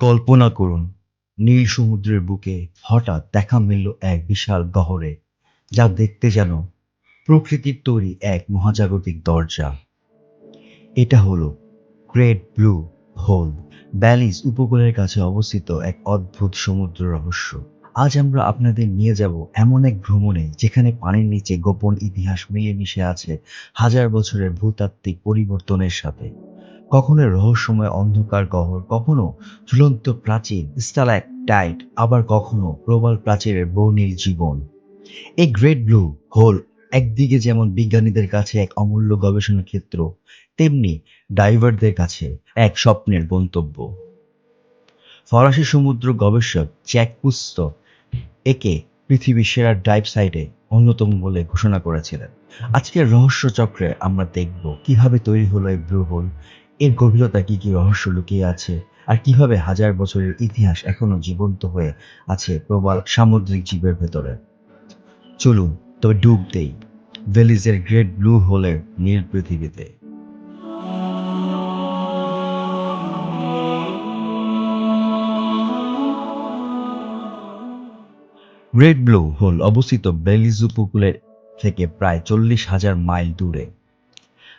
কল্পনা করুন, নীল সমুদ্রের বুকে হঠাৎ দেখা মিলল এক বিশাল গহরে, যা দেখতে যেন প্রকৃতির তৈরি এক মহাজাগতিক দরজা। এটা হলো গ্রেট ব্লু হোল ব্যালিস উপকূলের কাছে অবস্থিত এক অদ্ভুত সমুদ্র রহস্য। আজ আমরা আপনাদের নিয়ে যাব এমন এক ভ্রমণে যেখানে পানির নিচে গোপন ইতিহাস মিলিয়ে মিশে আছে হাজার বছরের ভূতাত্ত্বিক পরিবর্তনের সাথে। কখনো রহস্যময় অন্ধকার গহর কখনো ঝুলন্ত প্রাচীর স্টালাক টাইট আবার কখনো প্রবাল প্রাচীরের বর্ণিল জীবন। এই গ্রেট ব্লু হোল একদিকে যেমন বিজ্ঞানীদের কাছে এক অমূল্য গবেষণা ক্ষেত্র, তেমনি ডাইভারদের কাছে এক স্বপ্নের গন্তব্য। ফরাসি সমুদ্র গবেষক জ্যাক পুস্ত একে পৃথিবীর সেরা ডাইভ সাইটে অন্যতম বলে ঘোষণা করেছিলেন। আজকের রহস্য চক্রে আমরা দেখব কীভাবে তৈরি হলো এই ব্লু হোল এর গভীরতা কি কি রহস্য লুকিয়ে আছে? আর কীভাবে হাজার বছরের ইতিহাস এখনও জীবন্ত হয়ে আছে প্রবাল সামুদ্রিক জীবের ভেতরে? চলুন, তবে ডুব দেই ভেলিজের গ্রেট ব্লু হোলের নীল পৃথিবীতে। গ্রেট ব্লু হোল অবস্থিত বেলিজ উপকূলের থেকে প্রায় চল্লিশ হাজার মাইল দূরে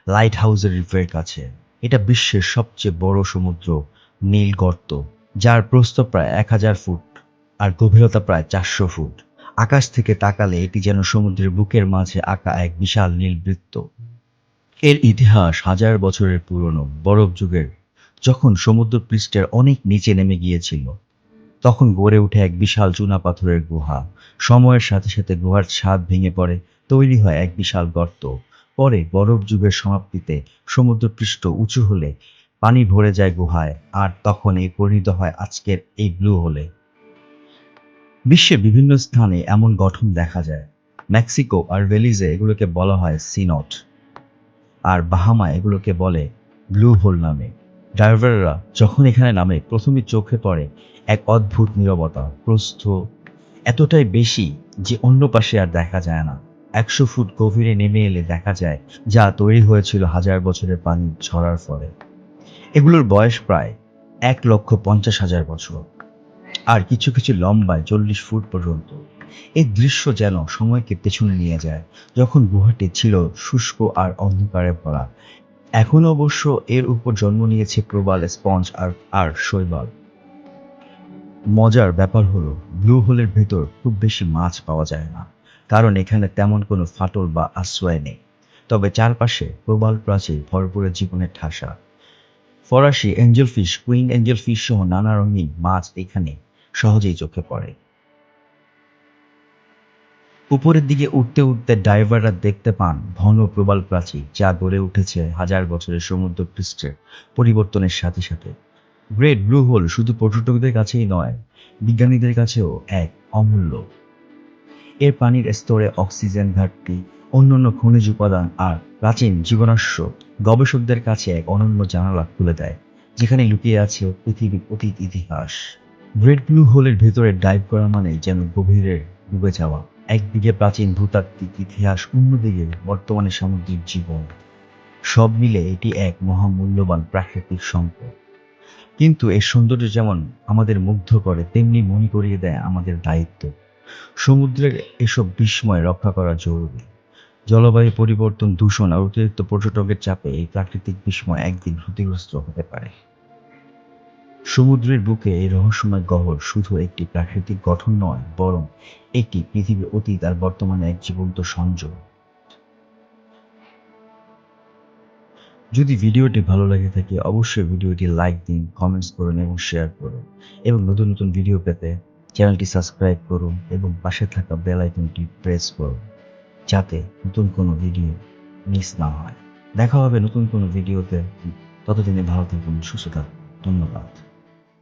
লাইট হাউসের রিফের কাছে। এটা বিশ্বের সবচেয়ে বড় সমুদ্র, নীল গর্ত, যার প্রস্থ প্রায় এক হাজার ফুট আর গভীরতা প্রায় চারশো ফুট। আকাশ থেকে তাকালে এটি যেন সমুদ্রের বুকের মাঝে আঁকা এক বিশাল নীল বৃত্ত। এর ইতিহাস হাজার বছরের পুরনো, বরফ যুগের। যখন সমুদ্র পৃষ্ঠের অনেক নিচে নেমে গিয়েছিল, তখন গড়ে ওঠে এক বিশাল চুনা পাথরের গুহা। সময়ের সাথে সাথে গুহার ছাদ ভেঙে পড়ে, তৈরি হয় এক বিশাল গর্ত। পরে বরফ যুগের সমাপ্তিতে সমুদ্রপৃষ্ঠ উঁচু হলে পানি ভরে যায় গুহায়, আর তখন এই পরিণত হয় আজকের এই ব্লু হোলে। বিশ্বের বিভিন্ন স্থানে এমন গঠন দেখা যায়। মেক্সিকো আর ভেলিজে এগুলোকে বলা হয় সিনট, আর বাহামা এগুলোকে বলে ব্লু হোল নামে। ড্রাইভাররা যখন এখানে নামে প্রথমে চোখে পড়ে এক অদ্ভুত নীরবতা, প্রস্থ এতটাই বেশি যে অন্য পাশে আর দেখা যায় না। একশো ফুট গভীরে নেমে এলে দেখা যায় যা তৈরি হয়েছিল হাজার বছরের পানি ঝরার ফলে। এগুলোর বয়স প্রায় এক লক্ষ পঞ্চাশ হাজার বছর। আর কিছু কিছু লম্বায় চল্লিশ ফুট পর্যন্ত। এই দৃশ্য যেন সময়কে পেছনে নিয়ে যায়, যখন গুহাটি ছিল শুষ্ক আর অন্ধকারে ভরা। এখন অবশ্য এর উপর জন্ম নিয়েছে প্রবাল, স্পঞ্জ আর আর শৈবাল। মজার ব্যাপার হলো, ব্লু হোলের ভেতর খুব বেশি মাছ পাওয়া যায় না। কারণ এখানে তেমন কোনো ফাটল বা আশ্রয় নেই। তবে চারপাশে প্রবাল প্রাচীর ভরপুরে জীবনের ঠাসা। ফরাসি angel fish queen angel fish সহ নানা রঙিন মাছ এখানে সহজেই চোখে পড়ে। উপরের দিকে উঠতে উঠতে ডাইভাররা দেখতে পান ঘন প্রবাল প্রাচীর, যা গড়ে উঠেছে হাজার বছরের সমুদ্র পৃষ্ঠের পরিবর্তনের সাথে সাথে। গ্রেট ব্লু হোল শুধু পর্যটকদের কাছেই নয়, বিজ্ঞানীদের কাছেও এক অমূল্য এর পানির স্তরে অক্সিজেন ঘাটতি, অন্যান্য খনিজ উপাদান আর প্রাচীন জীবনাশ্য গবেষকদের কাছে এক অনন্য জানালা খুলে দেয়, যেখানে লুকিয়ে আছে পৃথিবীর অতীত ইতিহাস। গ্রেট ব্লু হোলের ভেতরে ডাইভ করা মানে যেন গভীরে ডুবে যাওয়া। একদিকে প্রাচীন ভূতাত্ত্বিক ইতিহাস, অন্যদিকে বর্তমানে সামুদ্রিক জীবন। সব মিলে এটি এক মহামূল্যবান প্রাকৃতিক সম্পদ। কিন্তু এর সৌন্দর্য যেমন আমাদের মুগ্ধ করে, তেমনি মনে করিয়ে দেয় আমাদের দায়িত্ব। সমুদ্রের এসব বিস্ময় রক্ষা করা জরুরি। জলবায়ু পরিবর্তন, দূষণ আর অতিরিক্ত পর্যটকের চাপে এই প্রাকৃতিক বিস্ময় একদিন ক্ষতিগ্রস্ত হতে পারে। সমুদ্রের বুকে এই রহস্যময় গহর শুধু একটি প্রাকৃতিক গঠন নয়, বরং একটি পৃথিবীর অতীত আর বর্তমানে এক জীবন্ত সংযোগ। যদি ভিডিওটি ভালো লাগে থাকে, অবশ্যই ভিডিওটি লাইক দিন, কমেন্টস করুন এবং শেয়ার করুন। এবং নতুন নতুন ভিডিও পেতে চ্যানেলটি সাবস্ক্রাইব করুন এবং পাশে থাকা বেল আইকনটি প্রেস করুন, যাতে নতুন কোনো ভিডিও মিস না হয়। দেখা হবে নতুন কোনো ভিডিওতে। ততদিনে ভালো থাকুন, সুস্থ থাকুন। ধন্যবাদ।